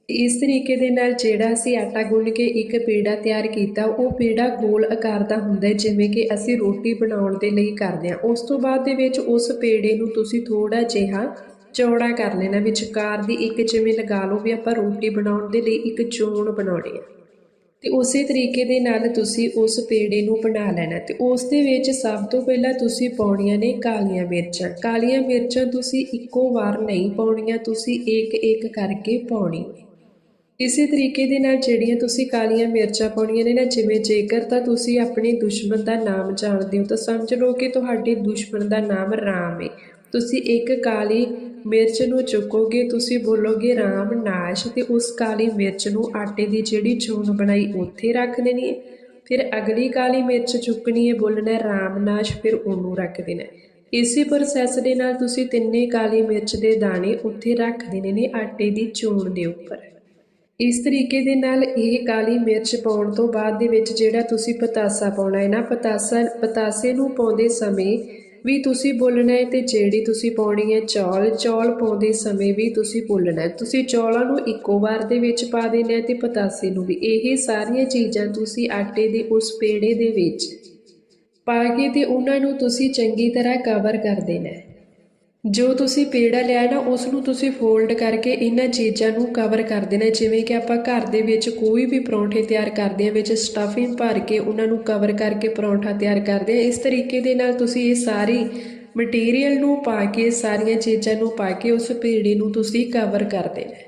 Speaker 2: ਇਸ ਤਰੀਕੇ ਦੇ ਨਾਲ ਜਿਹੜਾ ਅਸੀਂ ਆਟਾ ਗੁੰਨ ਕੇ ਇੱਕ ਪੇੜਾ ਤਿਆਰ ਕੀਤਾ, ਉਹ ਪੇੜਾ ਗੋਲ ਆਕਾਰ ਦਾ ਹੁੰਦਾ ਜਿਵੇਂ ਕਿ ਅਸੀਂ ਰੋਟੀ ਬਣਾਉਣ ਦੇ ਲਈ ਕਰਦੇ ਹਾਂ। ਉਸ ਤੋਂ ਬਾਅਦ ਦੇ ਵਿੱਚ ਉਸ ਪੇੜੇ ਨੂੰ ਤੁਸੀਂ ਥੋੜਾ ਜਿਹਾ ਚੌੜਾ ਕਰ ਲੈਣਾ। ਵਿਚਕਾਰ ਦੀ ਇੱਕ ਜਿਵੇਂ ਲਗਾ ਲਓ ਵੀ ਆਪਾਂ ਰੋਟੀ ਬਣਾਉਣ ਦੇ ਲਈ ਇੱਕ ਚੋਣ ਬਣਾਉਣੀ ਹੈ। ਤੇ ਉਸੇ ਤਰੀਕੇ ਦੇ ਨਾਲ ਤੁਸੀਂ ਉਸ ਪੇੜੇ ਨੂੰ ਬਣਾ ਲੈਣਾ ਤੇ ਉਸ ਦੇ ਵਿੱਚ ਸਭ ਤੋਂ ਪਹਿਲਾਂ ਤੁਸੀਂ ਪਾਉਣੀਆਂ ਨੇ ਕਾਲੀਆਂ ਮਿਰਚਾਂ। ਕਾਲੀਆਂ ਮਿਰਚਾਂ ਤੁਸੀਂ ਇੱਕੋ ਵਾਰ ਨਹੀਂ ਪਾਉਣੀਆਂ, ਤੁਸੀਂ ਇੱਕ ਇੱਕ ਕਰਕੇ ਪਾਉਣੀ ਇਸੇ ਤਰੀਕੇ ਦੇ ਨਾਲ ਜਿਹੜੀਆਂ ਤੁਸੀਂ ਕਾਲੀਆਂ ਮਿਰਚਾਂ ਪਾਉਣੀਆਂ ਨੇ ਨਾ, ਜਿਵੇਂ ਜੇਕਰ ਤਾਂ ਤੁਸੀਂ ਆਪਣੇ ਦੁਸ਼ਮਣ ਦਾ ਨਾਮ ਜਾਣਦੇ ਹੋ, ਤਾਂ ਸਮਝ ਲਓ ਕਿ ਤੁਹਾਡੇ ਦੁਸ਼ਮਣ ਦਾ ਨਾਮ ਰਾਮ ਹੈ ਤੁਸੀਂ ਇੱਕ ਕਾਲੀ ਮਿਰਚ ਨੂੰ ਚੁੱਕੋਗੇ, ਤੁਸੀਂ ਬੋਲੋਗੇ ਰਾਮ ਨਾਸ਼, ਤੇ ਉਸ ਕਾਲੀ ਮਿਰਚ ਨੂੰ ਆਟੇ ਦੀ ਜਿਹੜੀ ਚੂਨ ਬਣਾਈ ਉੱਥੇ ਰੱਖ ਦੇਣੀ ਹੈ ਫਿਰ ਅਗਲੀ ਕਾਲੀ ਮਿਰਚ ਚੁੱਕਣੀ ਹੈ ਬੋਲਣਾ ਰਾਮ ਨਾਸ਼, ਫਿਰ ਉਹਨੂੰ ਰੱਖ ਦੇਣਾ ਇਸੇ ਪ੍ਰੋਸੈਸ ਦੇ ਨਾਲ ਤੁਸੀਂ ਤਿੰਨੇ ਕਾਲੀ ਮਿਰਚ ਦੇ ਦਾਣੇ ਉੱਥੇ ਰੱਖ ਦੇਣੇ ਨੇ, ਆਟੇ ਦੀ ਚੂਣ ਦੇ ਉੱਪਰ। ਇਸ ਤਰੀਕੇ ਦੇ ਨਾਲ ਇਹ ਕਾਲੀ ਮਿਰਚ ਪਾਉਣ ਤੋਂ ਬਾਅਦ ਦੇ ਵਿੱਚ ਜਿਹੜਾ ਤੁਸੀਂ ਪਤਾਸਾ ਪਾਉਣਾ ਹੈ ਨਾ, ਪਤਾਸਾ, ਪਤਾਸੇ ਨੂੰ ਪਾਉਂਦੇ ਸਮੇਂ ਵੀ ਤੁਸੀਂ ਬੋਲਣਾ ਹੈ ਤੇ ਜਿਹੜੀ ਤੁਸੀਂ ਪਾਉਣੀ ਹੈ ਚੌਲ ਚੌਲ ਪਾਉਂਦੇ ਸਮੇਂ ਵੀ ਤੁਸੀਂ ਬੋਲਣਾ ਹੈ। ਤੁਸੀਂ ਚੌਲਾਂ ਨੂੰ ਇੱਕੋ ਵਾਰ ਦੇ ਵਿੱਚ ਪਾ ਦੇਣਾ ਹੈ ਤੇ ਪਤਾਸੇ ਨੂੰ ਵੀ। ਇਹ ਸਾਰੀਆਂ ਚੀਜ਼ਾਂ ਤੁਸੀਂ ਆਟੇ ਦੇ ਉਸ ਪੇੜੇ ਦੇ ਵਿੱਚ ਪਾ ਕੇ ਤੇ ਉਹਨਾਂ ਨੂੰ ਤੁਸੀਂ ਚੰਗੀ ਤਰ੍ਹਾਂ ਕਵਰ ਕਰ ਦੇਣਾ ਹੈ। ਜੋ ਤੁਸੀਂ ਪੇੜਾ ਲਿਆ ਨਾ ਉਸ ਨੂੰ ਤੁਸੀਂ ਫੋਲਡ ਕਰਕੇ ਇਹਨਾਂ ਚੀਜ਼ਾਂ ਨੂੰ ਕਵਰ ਕਰ ਦੇਣਾ। ਜਿਵੇਂ ਕਿ ਆਪਾਂ ਘਰ ਦੇ ਵਿੱਚ ਕੋਈ ਵੀ ਪਰੌਂਠੇ ਤਿਆਰ ਕਰਦੇ ਹਾਂ, ਵਿੱਚ ਸਟਫਿੰਗ ਭਰ ਕੇ ਉਹਨਾਂ ਨੂੰ ਕਵਰ ਕਰਕੇ ਪਰੌਂਠਾ ਤਿਆਰ ਕਰਦੇ ਹਾਂ। ਇਸ ਤਰੀਕੇ ਦੇ ਨਾਲ ਤੁਸੀਂ ਇਹ ਸਾਰੀ ਮਟੀਰੀਅਲ ਨੂੰ ਪਾ ਕੇ, ਸਾਰੀਆਂ ਚੀਜ਼ਾਂ ਨੂੰ ਪਾ ਕੇ ਉਸ ਪੇੜੇ ਨੂੰ ਤੁਸੀਂ ਕਵਰ ਕਰ ਦੇਣਾ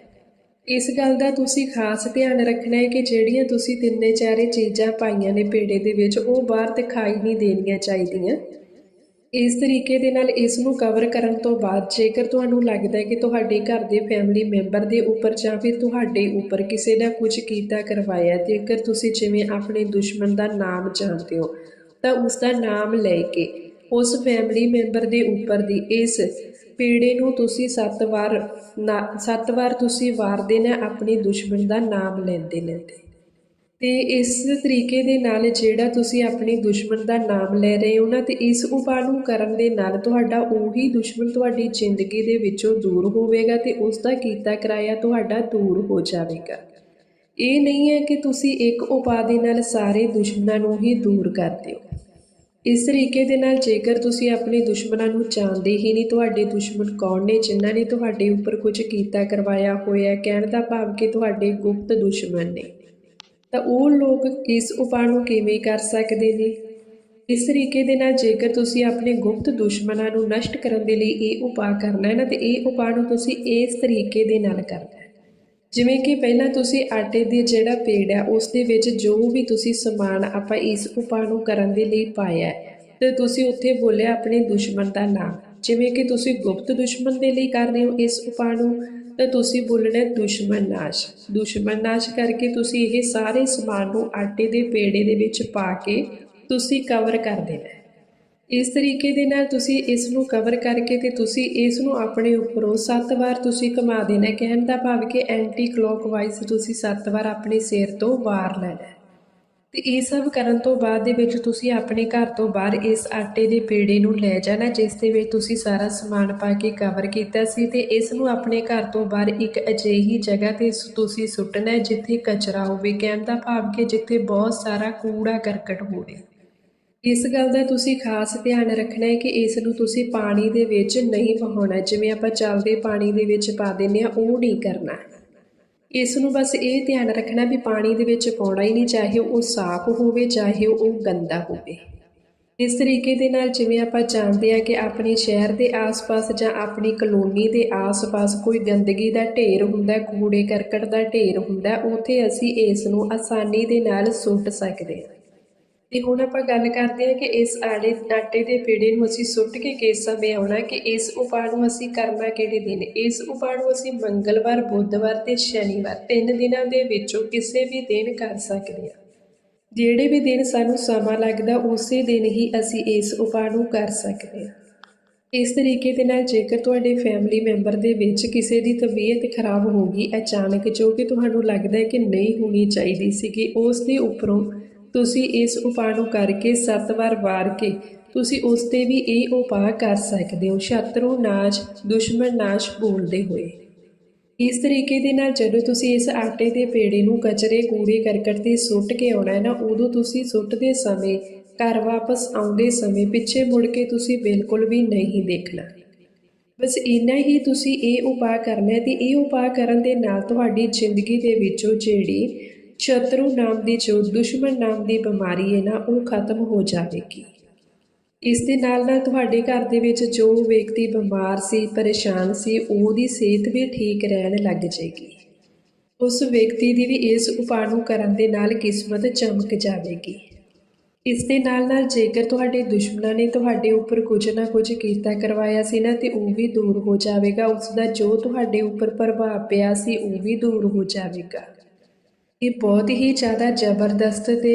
Speaker 2: ਇਸ ਗੱਲ ਦਾ ਤੁਸੀਂ ਖਾਸ ਧਿਆਨ ਰੱਖਣਾ ਹੈ ਕਿ ਜਿਹੜੀਆਂ ਤੁਸੀਂ ਤਿੰਨੇ ਚਾਰੇ ਚੀਜ਼ਾਂ ਪਾਈਆਂ ਨੇ ਪੇੜੇ ਦੇ ਵਿੱਚ, ਉਹ ਬਾਹਰ ਦਿਖਾਈ ਨਹੀਂ ਦੇਣੀਆਂ ਚਾਹੀਦੀਆਂ। ਇਸ ਤਰੀਕੇ ਦੇ ਨਾਲ ਇਸ ਨੂੰ ਕਵਰ ਕਰਨ ਤੋਂ ਬਾਅਦ ਜੇਕਰ ਤੁਹਾਨੂੰ ਲੱਗਦਾ ਹੈ ਕਿ ਤੁਹਾਡੇ ਘਰ ਦੇ ਫੈਮਿਲੀ ਮੈਂਬਰ ਦੇ ਉੱਪਰ ਜਾਂ ਫਿਰ ਤੁਹਾਡੇ ਉੱਪਰ ਕਿਸੇ ਨੇ ਕੁਝ ਕੀਤਾ, ਕਰਵਾਇਆ, ਜੇਕਰ ਤੁਸੀਂ ਜਿਵੇਂ ਆਪਣੇ ਦੁਸ਼ਮਣ ਦਾ ਨਾਮ ਜਾਣਦੇ ਹੋ, ਤਾਂ ਉਸ ਦਾ ਨਾਮ ਲੈ ਕੇ ਉਸ ਫੈਮਿਲੀ ਮੈਂਬਰ ਦੇ ਉੱਪਰ ਦੀ ਇਸ ਪੀੜੇ ਨੂੰ ਤੁਸੀਂ ਸੱਤ ਵਾਰ ਨਾ- ਸੱਤ ਵਾਰ ਤੁਸੀਂ ਵਾਰ ਦੇਣਾ, ਆਪਣੇ ਦੁਸ਼ਮਣ ਦਾ ਨਾਮ ਲੈਂਦੇ ਲੈਂਦੇ ਅਤੇ ਇਸ ਤਰੀਕੇ ਦੇ ਨਾਲ ਜਿਹੜਾ ਤੁਸੀਂ ਆਪਣੇ ਦੁਸ਼ਮਣ ਦਾ ਨਾਮ ਲੈ ਰਹੇ ਹੋ ਨਾ ਅਤੇ ਇਸ ਉਪਾਅ ਨੂੰ ਕਰਨ ਦੇ ਨਾਲ ਤੁਹਾਡਾ ਉਹੀ ਦੁਸ਼ਮਣ ਤੁਹਾਡੀ ਜ਼ਿੰਦਗੀ ਦੇ ਵਿੱਚੋਂ ਦੂਰ ਹੋਵੇਗਾ ਅਤੇ ਉਸ ਦਾ ਕੀਤਾ ਕਰਾਇਆ ਤੁਹਾਡਾ ਦੂਰ ਹੋ ਜਾਵੇਗਾ। ਇਹ ਨਹੀਂ ਹੈ ਕਿ ਤੁਸੀਂ ਇੱਕ ਉਪਾਅ ਦੇ ਨਾਲ ਸਾਰੇ ਦੁਸ਼ਮਣਾਂ ਨੂੰ ਹੀ ਦੂਰ ਕਰ ਦਿਓ। ਇਸ ਤਰੀਕੇ ਦੇ ਨਾਲ ਜੇਕਰ ਤੁਸੀਂ ਆਪਣੇ ਦੁਸ਼ਮਣਾਂ ਨੂੰ ਜਾਣਦੇ ਹੀ ਨਹੀਂ, ਤੁਹਾਡੇ ਦੁਸ਼ਮਣ ਕੌਣ ਨੇ, ਜਿਨ੍ਹਾਂ ਨੇ ਤੁਹਾਡੇ ਉੱਪਰ ਕੁਝ ਕੀਤਾ ਕਰਵਾਇਆ ਹੋਇਆ ਕਹਿਣ ਦਾ ਭਾਵ ਕਿ ਤੁਹਾਡੇ ਗੁਪਤ ਦੁਸ਼ਮਣ ਨੇ। ਤਾਂ ਉਹ ਲੋਕ ਇਸ ਉਪਾਅ ਨੂੰ ਕਿਵੇਂ ਕਰ ਸਕਦੇ ਨੇ? ਇਸ ਤਰੀਕੇ ਦੇ ਨਾਲ ਜੇਕਰ ਤੁਸੀਂ ਆਪਣੇ ਗੁਪਤ ਦੁਸ਼ਮਣਾਂ ਨੂੰ ਨਸ਼ਟ ਕਰਨ ਦੇ ਲਈ ਇਹ ਉਪਾਅ ਕਰਨਾ ਹੈ ਨਾ ਤੇ ਇਹ ਉਪਾਅ ਨੂੰ ਤੁਸੀਂ ਇਸ ਤਰੀਕੇ ਦੇ ਨਾਲ ਕਰਨਾ ਹੈ। ਜਿਵੇਂ ਕਿ ਪਹਿਲਾਂ ਤੁਸੀਂ ਆਟੇ ਦੇ ਜਿਹੜਾ ਪੇੜ ਹੈ ਉਸ ਦੇ ਵਿੱਚ ਜੋ ਵੀ ਤੁਸੀਂ ਸਮਾਨ ਆਪਾਂ ਇਸ ਉਪਾਅ ਨੂੰ ਕਰਨ ਦੇ ਲਈ ਪਾਇਆ ਹੈ, ਤੇ ਤੁਸੀਂ ਉੱਥੇ ਬੋਲਿਆ ਆਪਣੇ ਦੁਸ਼ਮਣ ਦਾ ਨਾਮ। ਜਿਵੇਂ ਕਿ ਤੁਸੀਂ ਗੁਪਤ ਦੁਸ਼ਮਣ ਦੇ ਲਈ ਕਰ ਰਹੇ ਹੋ ਇਸ ਉਪਾਅ ਨੂੰ ਤਾਂ ਤੁਸੀਂ ਬੋਲਣਾ ਦੁਸ਼ਮਣ ਨਾਸ਼। ਦੁਸ਼ਮਣ ਨਾਸ਼ ਕਰਕੇ ਤੁਸੀਂ ਇਹ ਸਾਰੇ ਸਮਾਨ ਨੂੰ ਆਟੇ ਦੇ ਪੇੜੇ ਦੇ ਵਿੱਚ ਪਾ ਕੇ ਤੁਸੀਂ ਕਵਰ ਕਰ ਦੇਣਾ ਇਸ ਤਰੀਕੇ ਦੇ ਨਾਲ ਤੁਸੀਂ ਇਸ ਨੂੰ ਕਵਰ ਕਰਕੇ ਤੇ ਤੁਸੀਂ ਇਸ ਨੂੰ ਆਪਣੇ ਉੱਪਰੋਂ 7 ਵਾਰ ਤੁਸੀਂ ਘੁਮਾ ਦੇਣਾ ਕਹਿਣ ਦਾ ਭਾਵ ਕਿ ਐਂਟੀ ਕਲੋਕਵਾਈਜ਼ ਤੁਸੀਂ 7 ਵਾਰ ਆਪਣੇ ਸਿਰ ਤੋਂ ਵਾਰ ਲੈਣਾ ਤੇ ਇਹ ਸਭ ਕਰਨ ਤੋਂ ਬਾਅਦ ਦੇ ਵਿੱਚ ਤੁਸੀਂ ਆਪਣੇ ਘਰ ਤੋਂ ਬਾਹਰ ਇਸ ਆਟੇ ਦੇ ਪੇੜੇ ਨੂੰ ਲੈ ਜਾਣਾ, ਜਿਸ ਦੇ ਵਿੱਚ ਤੁਸੀਂ ਸਾਰਾ ਸਮਾਨ ਪਾ ਕੇ ਕਵਰ ਕੀਤਾ ਸੀ ਤੇ ਇਸ ਨੂੰ ਆਪਣੇ ਘਰ ਤੋਂ ਬਾਹਰ ਇੱਕ ਅਜਿਹੀ ਜਗ੍ਹਾ ਤੇ ਸ- ਤੁਸੀਂ ਸੁੱਟਣਾ ਜਿੱਥੇ ਕਚਰਾ ਹੋਵੇ, ਕਹਿਣ ਦਾ ਭਾਵ ਕਿ ਜਿੱਥੇ ਬਹੁਤ ਸਾਰਾ ਕੂੜਾ ਕਰਕਟ ਹੋਵੇ ਇਸ ਗੱਲ ਦਾ ਤੁਸੀਂ ਖਾਸ ਧਿਆਨ ਰੱਖਣਾ ਹੈ ਕਿ ਇਸ ਨੂੰ ਤੁਸੀਂ ਪਾਣੀ ਦੇ ਵਿੱਚ ਨਹੀਂ ਵਹਾਉਣਾ, ਜਿਵੇਂ ਆਪਾਂ ਚੱਲਦੇ ਪਾਣੀ ਦੇ ਵਿੱਚ ਪਾ ਦਿੰਦੇ ਆ ਉਹ ਨਹੀਂ ਕਰਨਾ। ਇਸ ਨੂੰ ਬਸ ਇਹ ਧਿਆਨ ਰੱਖਣਾ ਵੀ ਪਾਣੀ ਦੇ ਵਿੱਚ ਪਾਉਣਾ ਹੀ ਨਹੀਂ ਚਾਹੇ ਉਹ ਸਾਫ਼ ਹੋਵੇ ਚਾਹੇ ਉਹ ਗੰਦਾ ਹੋਵੇ। ਇਸ ਤਰੀਕੇ ਦੇ ਨਾਲ ਜਿਵੇਂ ਆਪਾਂ ਜਾਣਦੇ ਆ ਕਿ ਆਪਣੇ ਸ਼ਹਿਰ ਦੇ ਆਸ-ਪਾਸ ਜਾਂ ਆਪਣੀ ਕਲੋਨੀ ਦੇ ਆਸ-ਪਾਸ ਕੋਈ ਗੰਦਗੀ ਦਾ ਢੇਰ ਹੁੰਦਾ ਕੂੜੇ ਕਰਕਟ ਦਾ ਢੇਰ ਹੁੰਦਾ ਹੈ, ਉੱਥੇ ਅਸੀਂ ਇਸ ਨੂੰ ਆਸਾਨੀ ਦੇ ਨਾਲ ਸੁੱਟ ਸਕਦੇ ਹਾਂ। ਤੇ ਹੁਣ ਆਪਾਂ ਗੱਲ ਕਰਦੇ ਹਾਂ ਕਿ ਇਸ ਆੜੇ ਆਟੇ ਦੇ ਪੇੜੇ ਨੂੰ ਅਸੀਂ ਸੁੱਟ ਕੇ ਕਿਸ ਸਮੇਂ ਆਉਣਾ ਕਿ ਇਸ ਉਪਾਅ ਨੂੰ ਅਸੀਂ ਕਰਨਾ ਕਿਹੜੇ ਦਿਨ? ਇਸ ਉਪਾਅ ਨੂੰ ਅਸੀਂ ਮੰਗਲਵਾਰ, ਬੁੱਧਵਾਰ ਤੇ ਸ਼ਨੀਵਾਰ, ਤਿੰਨ ਦਿਨਾਂ ਦੇ ਵਿੱਚੋਂ ਕਿਸੇ ਵੀ ਦਿਨ ਕਰ ਸਕਦੇ ਹਾਂ। ਜਿਹੜੇ ਵੀ ਦਿਨ ਸਾਨੂੰ ਸਮਾਂ ਲੱਗਦਾ, ਉਸੇ ਦਿਨ ਹੀ ਅਸੀਂ ਇਸ ਉਪਾਅ ਨੂੰ ਕਰ ਸਕਦੇ ਹਾਂ। ਇਸ ਤਰੀਕੇ ਦੇ ਨਾਲ ਜੇਕਰ ਤੁਹਾਡੇ ਫੈਮਿਲੀ ਮੈਂਬਰ ਦੇ ਵਿੱਚ ਕਿਸੇ ਦੀ ਤਬੀਅਤ ਖਰਾਬ ਹੋ ਗਈ, ਅਚਾਨਕ ਜੋ ਕਿ ਤੁਹਾਨੂੰ ਲੱਗਦਾ ਹੈ ਕਿ ਨਹੀਂ ਹੋਣੀ ਚਾਹੀਦੀ ਸੀਗੀ, ਉਸ ਦੇ ਉੱਪਰੋਂ ਤੁਸੀਂ ਇਸ ਉਪਾਅ ਨੂੰ ਕਰਕੇ ਸੱਤ ਵਾਰ ਵਾਰ ਕੇ, ਤੁਸੀਂ ਉਸ ਤੇ ਵੀ ਇਹ ਉਪਾਅ ਕਰ ਸਕਦੇ ਹੋ। ਸ਼ਤਰੂ ਨਾਸ਼, ਦੁਸ਼ਮਣ ਨਾਸ਼ ਬੋਲਦੇ ਹੋਏ। ਇਸ ਤਰੀਕੇ ਦੇ ਨਾਲ ਜਦੋਂ ਤੁਸੀਂ ਇਸ ਆਟੇ ਦੇ ਪੇੜੇ ਨੂੰ ਕਚਰੇ, ਕੂੜੇ, ਕਰਕਟ ਤੇ ਸੁੱਟ ਕੇ ਆਉਣਾ ਹੈ ਨਾ, ਉਦੋਂ ਤੁਸੀਂ ਸੁੱਟਦੇ ਸਮੇਂ, ਘਰ ਵਾਪਸ ਆਉਂਦੇ ਸਮੇਂ ਪਿੱਛੇ ਮੁੜ ਕੇ ਤੁਸੀਂ ਬਿਲਕੁਲ ਵੀ ਨਹੀਂ ਦੇਖਣਾ। ਬਸ ਇੰਨਾ ਹੀ ਤੁਸੀਂ ਇਹ ਉਪਾਅ ਕਰਨਾ ਹੈ ਤੇ ਇਹ ਉਪਾਅ ਕਰਨ ਦੇ ਨਾਲ ਤੁਹਾਡੀ ਜ਼ਿੰਦਗੀ ਦੇ ਵਿੱਚੋਂ ਜਿਹੜੀ ਸ਼ਤਰੂ ਨਾਮ ਦੀ ਜੋ ਦੁਸ਼ਮਣ ਨਾਮ ਦੀ ਬਿਮਾਰੀ ਹੈ ਨਾ, ਉਹ ਖਤਮ ਹੋ ਜਾਵੇਗੀ। ਇਸ ਦੇ ਨਾਲ ਨਾਲ ਤੁਹਾਡੇ ਘਰ ਦੇ ਵਿੱਚ ਜੋ ਵਿਅਕਤੀ ਬਿਮਾਰ ਸੀ, ਪਰੇਸ਼ਾਨ ਸੀ, ਉਹਦੀ ਸਿਹਤ ਵੀ ਠੀਕ ਰਹਿਣ ਲੱਗ ਜਾਏਗੀ। ਉਸ ਵਿਅਕਤੀ ਦੀ ਵੀ ਇਸ ਉਪਾਅ ਨੂੰ ਕਰਨ ਦੇ ਨਾਲ ਕਿਸਮਤ ਚਮਕ ਜਾਵੇਗੀ। ਇਸ ਦੇ ਨਾਲ ਨਾਲ ਜੇਕਰ ਤੁਹਾਡੇ ਦੁਸ਼ਮਣਾਂ ਨੇ ਤੁਹਾਡੇ ਉੱਪਰ ਕੁਝ ਨਾ ਕੁਝ ਕੀਤਾ ਕਰਵਾਇਆ ਸੀ ਨਾ, ਤੇ ਉਹ ਵੀ ਦੂਰ ਹੋ ਜਾਵੇਗਾ। ਉਸ ਦਾ ਜੋ ਤੁਹਾਡੇ ਉੱਪਰ ਪ੍ਰਭਾਵ ਪਿਆ ਸੀ, ਉਹ ਵੀ ਦੂਰ ਹੋ ਜਾਵੇਗਾ। ਇਹ ਬਹੁਤ ਹੀ ਜ਼ਿਆਦਾ ਜ਼ਬਰਦਸਤ ਤੇ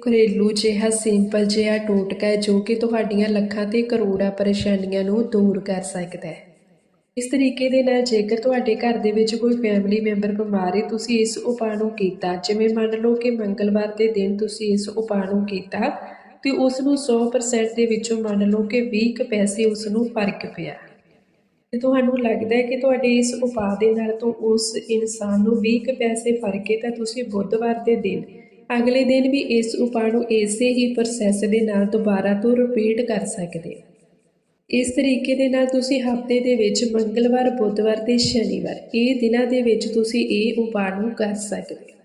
Speaker 2: ਘਰੇਲੂ ਜਿਹਾ ਸਿੰਪਲ ਜਿਹਾ ਟੋਟਕਾ ਹੈ, ਜੋ ਕਿ ਤੁਹਾਡੀਆਂ ਲੱਖਾਂ ਤੇ ਕਰੋੜਾਂ ਪਰੇਸ਼ਾਨੀਆਂ ਨੂੰ ਦੂਰ ਕਰ ਸਕਦਾ ਹੈ। ਇਸ ਤਰੀਕੇ ਦੇ ਨਾਲ ਜੇਕਰ ਤੁਹਾਡੇ ਘਰ ਦੇ ਵਿੱਚ ਕੋਈ ਫੈਮਿਲੀ ਮੈਂਬਰ ਬਿਮਾਰ ਹੈ, ਤੁਸੀਂ ਇਸ ਉਪਾਅ ਨੂੰ ਕੀਤਾ। ਜਿਵੇਂ ਮੰਨ ਲਓ ਕਿ ਮੰਗਲਵਾਰ ਦੇ ਦਿਨ ਤੁਸੀਂ ਇਸ ਉਪਾਅ ਨੂੰ ਕੀਤਾ ਤੇ ਉਸ ਨੂੰ 100% ਦੇ ਵਿੱਚੋਂ ਮੰਨ ਲਓ ਕਿ 20 ਕੁ ਪੈਸੇ ਉਸ ਨੂੰ ਫ਼ਰਕ ਪਿਆ। ਤੇ ਤੁਹਾਨੂੰ ਲੱਗਦਾ ਹੈ ਕਿ ਤੁਹਾਡੇ ਇਸ ਉਪਾਅ ਦੇ ਨਾਲ ਤੋਂ ਉਸ ਇਨਸਾਨ ਨੂੰ 20 ਕੁ ਪੈਸੇ ਫ਼ਰਕ ਹੈ ਤਾਂ ਤੁਸੀਂ ਬੁੱਧਵਾਰ ਦੇ ਦਿਨ, ਅਗਲੇ ਦਿਨ ਵੀ ਇਸ ਉਪਾਅ ਨੂੰ ਇਸੇ ਹੀ ਪ੍ਰੋਸੈਸ ਦੇ ਨਾਲ ਦੁਬਾਰਾ ਤੋਂ ਰਿਪੀਟ ਕਰ ਸਕਦੇ ਹੋ? ਇਸ ਤਰੀਕੇ ਦੇ ਨਾਲ ਤੁਸੀਂ ਹਫ਼ਤੇ ਦੇ ਵਿੱਚ ਮੰਗਲਵਾਰ, ਬੁੱਧਵਾਰ ਤੇ ਸ਼ਨੀਵਾਰ ਇਹ ਦਿਨਾਂ ਦੇ ਵਿੱਚ ਤੁਸੀਂ ਇਹ ਉਪਾਅ ਨੂੰ ਕਰ ਸਕਦੇ ਹੋ?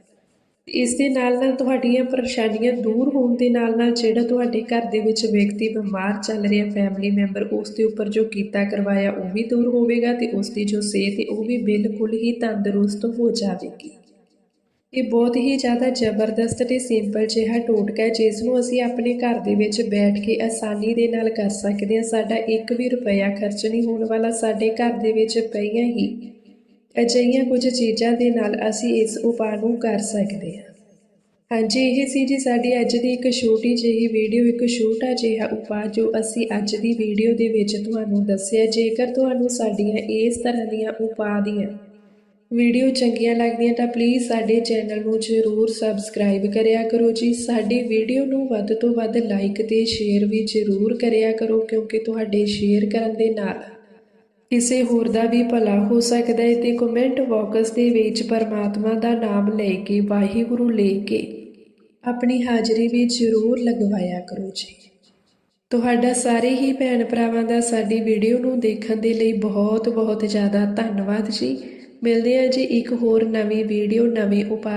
Speaker 2: ਇਸ ਦੇ ਨਾਲ ਨਾਲ ਤੁਹਾਡੀਆਂ ਪਰੇਸ਼ਾਨੀਆਂ ਦੂਰ ਹੋਣ ਦੇ ਨਾਲ ਨਾਲ ਜਿਹੜਾ ਤੁਹਾਡੇ ਘਰ ਦੇ ਵਿੱਚ ਵਿਅਕਤੀ ਬਿਮਾਰ ਚੱਲ ਰਿਹਾ ਫੈਮਿਲੀ ਮੈਂਬਰ ਉਸ ਦੇ ਉੱਪਰ ਜੋ ਕੀਤਾ ਕਰਵਾਇਆ ਉਹ ਵੀ ਦੂਰ ਹੋਵੇਗਾ ਤੇ ਉਸ ਦੀ ਜੋ ਸਿਹਤ ਹੈ ਉਹ ਵੀ ਬਿਲਕੁਲ ਹੀ ਤੰਦਰੁਸਤ ਹੋ ਜਾਵੇਗੀ। ਇਹ ਬਹੁਤ ਹੀ ਜ਼ਿਆਦਾ ਜ਼ਬਰਦਸਤ ਤੇ ਸਿੰਪਲ ਜਿਹਾ ਟੋਟਕਾ ਹੈ ਜਿਸ ਨੂੰ ਅਸੀਂ ਆਪਣੇ ਘਰ ਦੇ ਵਿੱਚ ਬੈਠ ਕੇ ਆਸਾਨੀ ਦੇ ਨਾਲ ਕਰ ਸਕਦੇ ਹਾਂ। ਸਾਡਾ ਇੱਕ ਵੀ ਰੁਪਇਆ ਖਰਚ ਨਹੀਂ ਹੋਣ ਵਾਲਾ, ਸਾਡੇ ਘਰ ਦੇ ਵਿੱਚ ਪਈਆਂ ਹੀ ਅਜਿਹੀਆਂ ਕੁਝ ਚੀਜ਼ਾਂ ਦੇ ਨਾਲ ਅਸੀਂ ਇਸ ਉਪਾਅ ਨੂੰ ਕਰ ਸਕਦੇ ਹਾਂ। ਹਾਂਜੀ, ਇਹ ਸੀ ਜੀ ਸਾਡੀ ਅੱਜ ਦੀ ਇੱਕ ਛੋਟੀ ਜਿਹੀ ਵੀਡੀਓ, ਇੱਕ ਛੋਟਾ ਜਿਹਾ ਉਪਾਅ ਜੋ ਅਸੀਂ ਅੱਜ ਦੀ ਵੀਡੀਓ ਦੇ ਵਿੱਚ ਤੁਹਾਨੂੰ ਦੱਸਿਆ। ਜੇਕਰ ਤੁਹਾਨੂੰ ਸਾਡੀਆਂ ਇਸ ਤਰ੍ਹਾਂ ਦੀਆਂ ਉਪਾਅ ਦੀਆਂ ਵੀਡੀਓ ਚੰਗੀਆਂ ਲੱਗਦੀਆਂ ਤਾਂ ਪਲੀਜ਼ ਸਾਡੇ ਚੈਨਲ ਨੂੰ ਜ਼ਰੂਰ ਸਬਸਕ੍ਰਾਈਬ ਕਰਿਆ ਕਰੋ ਜੀ। ਸਾਡੀ ਵੀਡੀਓ ਨੂੰ ਵੱਧ ਤੋਂ ਵੱਧ ਲਾਈਕ ਤੇ ਸ਼ੇਅਰ ਵੀ ਜ਼ਰੂਰ ਕਰਿਆ ਕਰੋ, ਕਿਉਂਕਿ ਤੁਹਾਡੇ ਸ਼ੇਅਰ ਕਰਨ ਦੇ ਨਾਲ ਕਿਸੇ ਹੋਰ ਦਾ ਵੀ ਭਲਾ ਹੋ ਸਕਦਾ ਹੈ ਤੇ ਕਮੈਂਟ ਬਾਕਸ ਦੇ ਵਿੱਚ ਪਰਮਾਤਮਾ ਦਾ ਨਾਮ ਲੈ ਕੇ, ਵਾਹਿਗੁਰੂ ਲੈ ਕੇ ਆਪਣੀ ਹਾਜ਼ਰੀ ਵੀ ਜ਼ਰੂਰ ਲਗਵਾਇਆ ਕਰੋ ਜੀ। ਤੁਹਾਡਾ ਸਾਰੇ ਹੀ ਭੈਣ ਭਰਾਵਾਂ ਦਾ ਸਾਡੀ ਵੀਡੀਓ ਨੂੰ ਦੇਖਣ ਦੇ ਲਈ ਬਹੁਤ ਬਹੁਤ ਜ਼ਿਆਦਾ ਧੰਨਵਾਦ ਜੀ। ਮਿਲਦੇ ਹਾਂ ਜੀ ਇੱਕ ਹੋਰ ਨਵੀਂ ਵੀਡੀਓ, ਨਵੇਂ ਉਪਾਅ